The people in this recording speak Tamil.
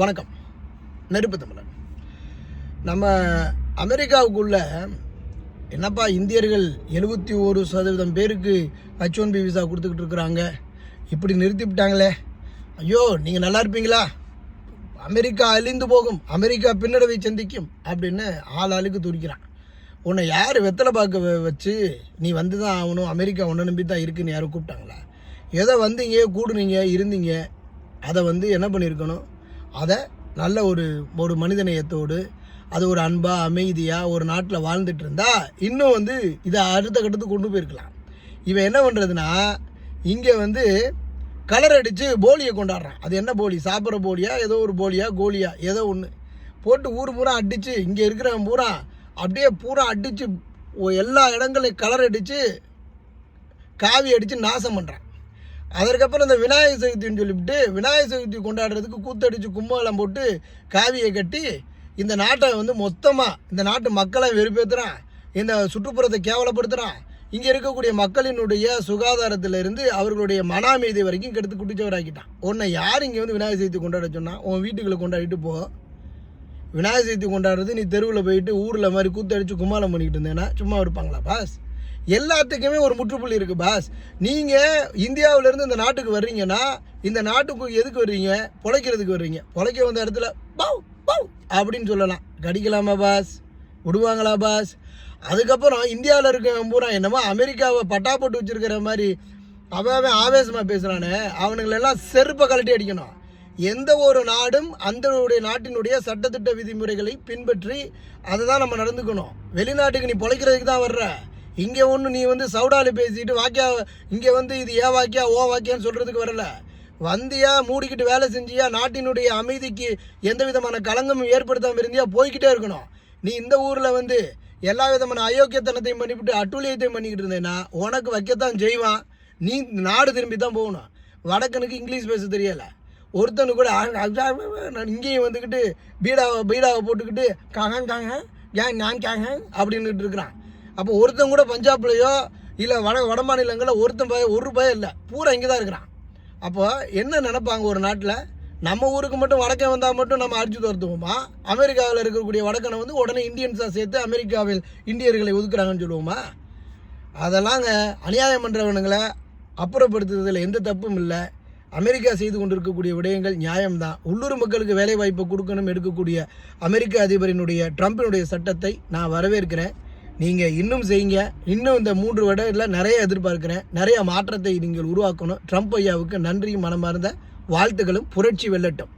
வணக்கம். நெருப்பு தமிழன். நம்ம அமெரிக்காவுக்குள்ள என்னப்பா இந்தியர்கள் எழுபத்தி ஒரு சதவீதம் பேருக்கு ஹச் ஒன் பி விசா கொடுத்துக்கிட்டு இருக்கிறாங்க. இப்படி நிறுத்திவிட்டாங்களே. ஐயோ நீங்கள் நல்லா இருப்பீங்களா? அமெரிக்கா அழிந்து போகும். அமெரிக்கா பின்னடைவை சந்திக்கும் அப்படின்னு ஆள் ஆளுக்கு துடிக்கிறான். உன்னை யார் வெத்தலை பார்க்க வச்சு நீ வந்து தான் ஆகணும் அமெரிக்கா உன்னை நம்பி தான் இருக்குன்னு யாரும் கூப்பிட்டாங்களா? எதை வந்தீங்க கூடுனீங்க இருந்தீங்க அதை வந்து என்ன பண்ணியிருக்கணும்? அதை நல்ல ஒரு ஒரு மனிதநேயத்தோடு அது ஒரு அன்பாக அமைதியாக ஒரு நாட்டில் வாழ்ந்துட்டு இருந்தா இன்னும் வந்து இதை அடுத்த கட்டத்துக்கு கொண்டு போயிருக்கலாம். இவன் என்ன பண்ணுறதுனா இங்கே வந்து கலர் அடித்து போலியை கொண்டாடுறான். அது என்ன போலி? சாப்பிட்ற போலியா? ஏதோ ஒரு போலியா? கோலியா? ஏதோ ஒன்று போட்டு ஊர் பூரா அடித்து இங்கே இருக்கிறவன் பூரா அப்படியே பூரா அடித்து எல்லா இடங்களையும் கலர் அடித்து காவி அடித்து நாசம் பண்ணுறான் அதற்கப்புறம் இந்த விநாயகர் சதுர்த்தின்னு சொல்லிவிட்டு விநாயகர் சதுர்த்தி கொண்டாடுறதுக்கு கூத்தடிச்சு கும்பாலம் போட்டு காவியை கட்டி இந்த நாட்டை வந்து மொத்தமாக இந்த நாட்டு மக்களை வெறுப்பேற்றுறான் இந்த சுற்றுப்புறத்தை கேவலப்படுத்துகிறான் இங்கே இருக்கக்கூடிய மக்களினுடைய சுகாதாரத்திலிருந்து அவர்களுடைய மன அமைதி வரைக்கும் கெடுத்து குட்டிச்சவராக்கிட்டான் உன்னை யார் இங்கே வந்து விநாயகர் சதுர்த்தி கொண்டாட சொன்னால் உன் வீட்டுக்குள்ளே கொண்டாடிட்டு போ. விநாயகர் சதுர்த்தி கொண்டாடுறது நீ தெருவில் போயிட்டு ஊரில் மாதிரி கூத்தடிச்சு கும்மாலம் பண்ணிக்கிட்டு இருந்தேன்னா சும்மா இருப்பாங்களா பாஸ் எல்லாத்துக்குமே ஒரு முற்றுப்புள்ளி இருக்குது பாஸ் நீங்கள் இந்தியாவிலேருந்து இந்த நாட்டுக்கு வர்றீங்கன்னா இந்த நாட்டுக்கு எதுக்கு வர்றீங்க? பொழைக்கிறதுக்கு வர்றீங்க. பொழைக்க வந்த இடத்துல பவ் பவ் அப்படின்னு சொல்லலாம். கடிக்கலாமா பாஸ் விடுவாங்களா பாஸ் அதுக்கப்புறம் இந்தியாவில் இருக்க பூரா என்னமோ அமெரிக்காவை பட்டா போட்டு வச்சுருக்கிற மாதிரி அவன் அவன் ஆவேசமாக பேசுகிறானே அவனுங்களெல்லாம் செருப்பை கழட்டி அடிக்கணும். எந்த ஒரு நாடும் அந்தனுடைய நாட்டினுடைய சட்டத்திட்ட விதிமுறைகளை பின்பற்றி அதை தான் நம்ம நடந்துக்கணும். வெளிநாட்டுக்கு நீ பொழைக்கிறதுக்கு தான் வர்ற. இங்கே ஒன்று நீ வந்து சவுடாலி பேசிட்டு வாக்கியா இங்கே வந்து இது ஏ வாக்கியா ஓ வாக்கியான்னு சொல்கிறதுக்கு வரல. வந்தியா மூடிக்கிட்டு வேலை செஞ்சியா நாட்டினுடைய அமைதிக்கு எந்த விதமான களங்கமும் ஏற்படுத்தாமல் இருந்தியா போய்கிட்டே இருக்கணும். நீ இந்த ஊரில் வந்து எல்லா விதமான அயோக்கியத்தனத்தையும் பண்ணிவிட்டு அட்டூழியத்தையும் பண்ணிக்கிட்டு இருந்தேன்னா உனக்கு வைக்கத்தான் செய்வான். நீ நாடு திரும்பி தான் போகணும். வடக்கனுக்கு இங்கிலீஷ் பேச தெரியலை. ஒருத்தனு கூட நான் இங்கேயும் வந்துக்கிட்டு பீடாவை பீடாவை போட்டுக்கிட்டு காங்க காங்க ஏன் நான் காங்க அப்படின்னுட்டு இருக்கிறான். அப்போ ஒருத்தன் கூட பஞ்சாப்லேயோ இல்லை வட வட மாநிலங்களில் ஒருத்தன் பய ஒரு பயம் இல்லை. பூரா இங்கே தான் இருக்கிறான். அப்போ என்ன நினைப்பாங்க ஒரு நாட்டில்? நம்ம ஊருக்கு மட்டும் வடக்கே வந்தால் மட்டும் நம்ம அடிச்சு துரத்துவோமா? அமெரிக்காவில் இருக்கக்கூடிய வடக்கனை வந்து உடனே இந்தியன்ஸாக சேர்த்து அமெரிக்காவில் இந்தியர்களை ஒதுக்குறாங்கன்னு சொல்லுவோமா? அதெல்லாங்க அநியாயம் பண்ணுறவனுங்களை அப்புறப்படுத்துறதுல எந்த தப்பும் இல்லை. அமெரிக்கா செய்து கொண்டிருக்கக்கூடிய விடயங்கள் நியாயம்தான். உள்ளூர் மக்களுக்கு வேலை வாய்ப்பை கொடுக்கணும் எடுக்கக்கூடிய அமெரிக்க அதிபரினுடைய ட்ரம்பினுடைய சட்டத்தை நான் வரவேற்கிறேன். நீங்கள் இன்னும் செய்யுங்க. இன்னும் இந்த மூன்று வருடத்தில் நிறைய எதிர்பார்க்குறேன். நிறைய மாற்றத்தை நீங்கள் உருவாக்கணும். ட்ரம்ப் ஐயாவுக்கு நன்றியும் மனமார்ந்த வாழ்த்துக்களும் புரட்சி வெல்லட்டும்.